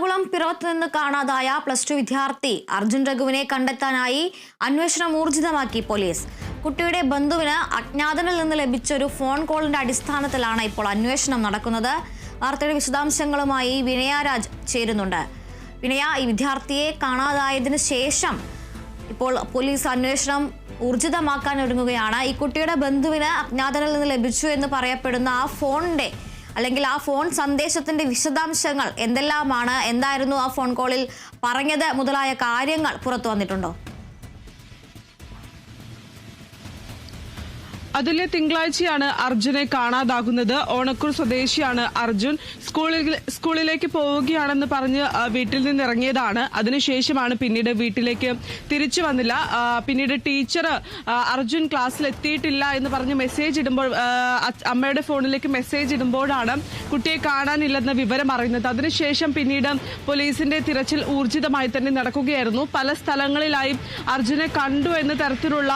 എറണാകുളം പിറവത്ത് നിന്ന് കാണാതായ plus two വിദ്യാർത്ഥി അർജുൻ രഘുവിനെ കണ്ടെത്താനായി അന്വേഷണം ഊർജിതമാക്കി പോലീസ്. കുട്ടിയുടെ ബന്ധുവിന് അജ്ഞാതനിൽ നിന്ന് ലഭിച്ച ഒരു ഫോൺ കോളിന്റെ അടിസ്ഥാനത്തിലാണ് ഇപ്പോൾ അന്വേഷണം നടക്കുന്നത്. വാർത്തയുടെ വിശദാംശങ്ങളുമായി വിനയ രാജ് ചേരുന്നുണ്ട്. വിനയ ഈ വിദ്യാർത്ഥിയെ കാണാതായതിനു ശേഷം ഇപ്പോൾ പോലീസ് അന്വേഷണം ഊർജിതമാക്കാൻ ഒരുങ്ങുകയാണ്. ഈ കുട്ടിയുടെ ബന്ധുവിന് അജ്ഞാതനിൽ നിന്ന് ലഭിച്ചു എന്ന് പറയപ്പെടുന്ന ആ ഫോണിന്റെ അല്ലെങ്കിൽ ആ ഫോൺ സന്ദേശത്തിന്റെ വിശദാംശങ്ങൾ എന്തെല്ലാമാണ്? എന്തായിരുന്നു ആ ഫോൺ കോളിൽ പറഞ്ഞത്? മുതലായ കാര്യങ്ങൾ പുറത്തു വന്നിട്ടുണ്ടോ? അതിലെ തിങ്കളാഴ്ചയാണ് അർജുനെ കാണാതാകുന്നത്. ഓണക്കൂർ സ്വദേശിയാണ് അർജുൻ. സ്കൂളിൽ സ്കൂളിലേക്ക് പോവുകയാണെന്ന് പറഞ്ഞ് വീട്ടിൽ നിന്ന് ഇറങ്ങിയതാണ് അതിനുശേഷമാണ് പിന്നീട് വീട്ടിലേക്ക് തിരിച്ചു വന്നില്ല. പിന്നീട് ടീച്ചർ അർജുൻ ക്ലാസ്സിൽ എത്തിയിട്ടില്ല എന്ന് പറഞ്ഞ് മെസ്സേജ് ഇടുമ്പോൾ അമ്മയുടെ ഫോണിലേക്ക് മെസ്സേജ് ഇടുമ്പോഴാണ് കുട്ടിയെ കാണാനില്ലെന്ന വിവരം അറിയുന്നത്. അതിനുശേഷം പിന്നീട് പോലീസിന്റെ തിരച്ചിൽ ഊർജിതമായി തന്നെ നടക്കുകയായിരുന്നു. പല സ്ഥലങ്ങളിലായി അർജുനെ കണ്ടു എന്ന തരത്തിലുള്ള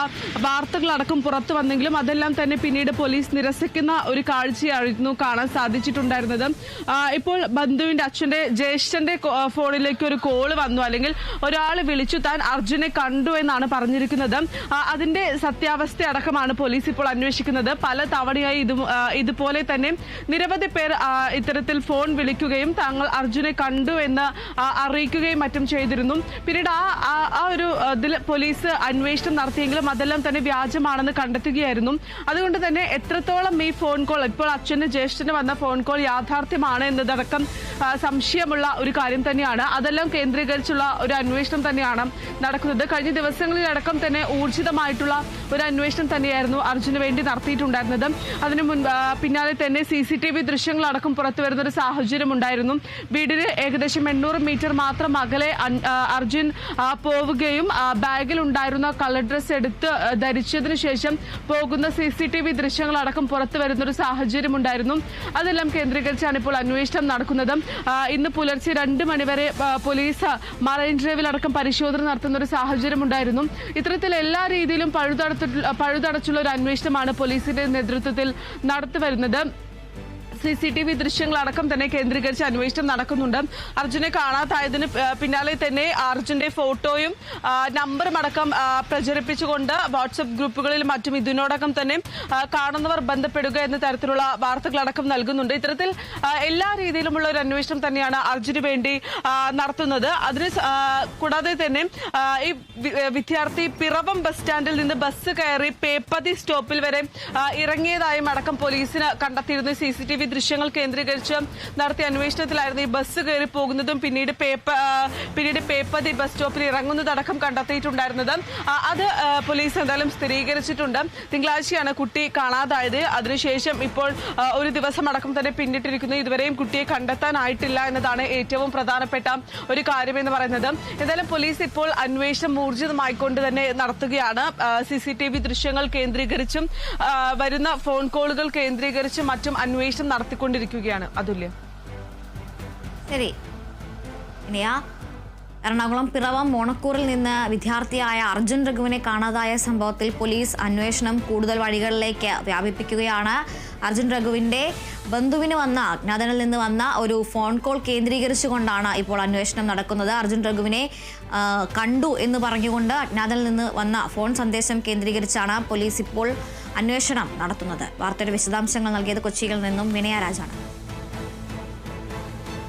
വാർത്തകളടക്കം പുറത്തു വന്നെങ്കിലും അതെല്ലാം തന്നെ പിന്നീട് പോലീസ് നിരസിക്കുന്ന ഒരു കാഴ്ചയായിരുന്നു കാണാൻ സാധിച്ചിട്ടുണ്ടായിരുന്നത്. ഇപ്പോൾ ബന്ധുവിന്റെ അച്ഛന്റെ ജ്യേഷ്ഠന്റെ ഫോണിലേക്ക് ഒരു കോൾ വന്നു. അല്ലെങ്കിൽ ഒരാൾ വിളിച്ചു താൻ അർജുനെ കണ്ടു എന്നാണ് പറഞ്ഞിരിക്കുന്നത്. അതിന്റെ സത്യാവസ്ഥ അടക്കമാണ് പോലീസ് ഇപ്പോൾ അന്വേഷിക്കുന്നത്. പല തവണയായി ഇത് ഇതുപോലെ തന്നെ നിരവധി പേർ ഇത്തരത്തിൽ ഫോൺ വിളിക്കുകയും താങ്കൾ അർജുനെ കണ്ടു എന്ന് അറിയിക്കുകയും മറ്റും ചെയ്തിരുന്നു. പിന്നീട് ആ- ആ ഒരു ഇതിൽ പോലീസ് അന്വേഷണം നടത്തിയെങ്കിലും അതെല്ലാം തന്നെ വ്യാജമാണെന്ന് കണ്ടെത്തുകയായിരുന്നു. അതുകൊണ്ട് തന്നെ എത്രത്തോളം ഈ ഫോൺ കോൾ ഇപ്പോൾ അച്ഛന് ജ്യേഷ്ഠന് വന്ന ഫോൺ കോൾ യാഥാർത്ഥ്യമാണ് എന്നതടക്കം സംശയമുള്ള ഒരു കാര്യം തന്നെയാണ്. അതെല്ലാം കേന്ദ്രീകരിച്ചുള്ള ഒരു അന്വേഷണം തന്നെയാണ് നടക്കുന്നത്. കഴിഞ്ഞ ദിവസങ്ങളിലടക്കം തന്നെ ഊർജിതമായിട്ടുള്ള ഒരു അന്വേഷണം തന്നെയായിരുന്നു അർജുന് വേണ്ടി നടത്തിയിട്ടുണ്ടായിരുന്നത്. അതിന് മുൻ പിന്നാലെ തന്നെ സി സി ടി വി ദൃശ്യങ്ങളടക്കം പുറത്തു വരുന്ന ഒരു സാഹചര്യം ഉണ്ടായിരുന്നു. വീടിന് ഏകദേശം എണ്ണൂറ് മീറ്റർ മാത്രം അകലെ അർജുൻ പോവുകയും ബാഗിൽ ഉണ്ടായിരുന്ന കളർ ഡ്രസ് എടുത്ത് ധരിച്ചതിന് ശേഷം പോകുന്ന സി സി ടി വി ദൃശ്യങ്ങളടക്കം പുറത്തു വരുന്ന ഒരു സാഹചര്യം ഉണ്ടായിരുന്നു അതെല്ലാം കേന്ദ്രീകരിച്ചാണ് ഇപ്പോൾ അന്വേഷണം നടക്കുന്നത്. ഇന്ന് പുലർച്ചെ രണ്ട് മണിവരെ പോലീസ് മറൈൻ ഡ്രൈവിലടക്കം പരിശോധന നടത്തുന്ന ഒരു സാഹചര്യം ഉണ്ടായിരുന്നു ഇത്തരത്തിൽ എല്ലാ രീതിയിലും പഴുതടച്ചിട്ടുള്ള പഴുതടച്ചുള്ള ഒരു അന്വേഷണമാണ് പോലീസിന്റെ നേതൃത്വത്തിൽ നടത്തി വരുന്നത് സി സി ടി വി ദൃശ്യങ്ങളടക്കം തന്നെ കേന്ദ്രീകരിച്ച് അന്വേഷണം നടക്കുന്നുണ്ട്. അർജുനെ കാണാതായതിന് പിന്നാലെ തന്നെ അർജുന്റെ ഫോട്ടോയും നമ്പറും അടക്കം പ്രചരിപ്പിച്ചുകൊണ്ട് വാട്സപ്പ് ഗ്രൂപ്പുകളിലും മറ്റും ഇതിനോടകം തന്നെ കാണുന്നവർ ബന്ധപ്പെടുക എന്ന തരത്തിലുള്ള വാർത്തകളടക്കം നൽകുന്നുണ്ട്. ഇത്തരത്തിൽ എല്ലാ രീതിയിലുമുള്ള ഒരു അന്വേഷണം തന്നെയാണ് അർജുന് വേണ്ടി നടത്തുന്നത്. അതിന് കൂടാതെ തന്നെ ഈ വിദ്യാർത്ഥി പിറവം ബസ് സ്റ്റാൻഡിൽ നിന്ന് ബസ് കയറി പേപ്പതി സ്റ്റോപ്പിൽ വരെ ഇറങ്ങിയതായും അടക്കം പോലീസിന് കണ്ടെത്തിയിരുന്നു സി സി ടി വി ദൃശ്യങ്ങൾ കേന്ദ്രീകരിച്ച് നടത്തിയ അന്വേഷണത്തിലായിരുന്നു ഈ ബസ് കയറി പോകുന്നതും പിന്നീട് പേപ്പ പിന്നീട് പേപ്പതി ബസ് സ്റ്റോപ്പിൽ ഇറങ്ങുന്നതടക്കം കണ്ടെത്തിയിട്ടുണ്ടായിരുന്നത്. അത് പോലീസ് എന്തായാലും സ്ഥിരീകരിച്ചിട്ടുണ്ട്. തിങ്കളാഴ്ചയാണ് കുട്ടി കാണാതായത്. അതിനുശേഷം ഇപ്പോൾ ഒരു ദിവസം അടക്കം തന്നെ പിന്നിട്ടിരിക്കുന്നു. ഇതുവരെയും കുട്ടിയെ കണ്ടെത്താനായിട്ടില്ല എന്നതാണ് ഏറ്റവും പ്രധാനപ്പെട്ട ഒരു കാര്യമെന്ന് പറയുന്നത്. എന്തായാലും പോലീസ് ഇപ്പോൾ അന്വേഷണം ഊർജിതമായിക്കൊണ്ട് തന്നെ നടത്തുകയാണ്. സി സി ടി വി ദൃശ്യങ്ങൾ കേന്ദ്രീകരിച്ചും വരുന്ന ഫോൺ കോളുകൾ കേന്ദ്രീകരിച്ചും മറ്റും അന്വേഷണം നടത്തിക്കൊണ്ടിരിക്കുകയാണ് അതുല്യം. ശരി. ഇനിയാ എറണാകുളം പിറവം മോണക്കൂറിൽ നിന്ന് വിദ്യാർത്ഥിയായ അർജുൻ രഘുവിനെ കാണാതായ സംഭവത്തിൽ പോലീസ് അന്വേഷണം കൂടുതൽ വഴികളിലേക്ക് വ്യാപിപ്പിക്കുകയാണ്. അർജുൻ രഘുവിന്റെ ബന്ധുവിന് വന്ന അജ്ഞാതനിൽ നിന്ന് വന്ന ഒരു ഫോൺ കോൾ കേന്ദ്രീകരിച്ചുകൊണ്ടാണ് ഇപ്പോൾ അന്വേഷണം നടക്കുന്നത്. അർജുൻ രഘുവിനെ കണ്ടു എന്ന് പറഞ്ഞുകൊണ്ട് അജ്ഞാതനിൽ നിന്ന് വന്ന ഫോൺ സന്ദേശം കേന്ദ്രീകരിച്ചാണ് പോലീസ് ഇപ്പോൾ അന്വേഷണം നടത്തുന്നത്. വാർത്തയുടെ വിശദാംശങ്ങൾ നൽകിയത് കൊച്ചിയിൽ നിന്നും വിനയ രാജാണ്.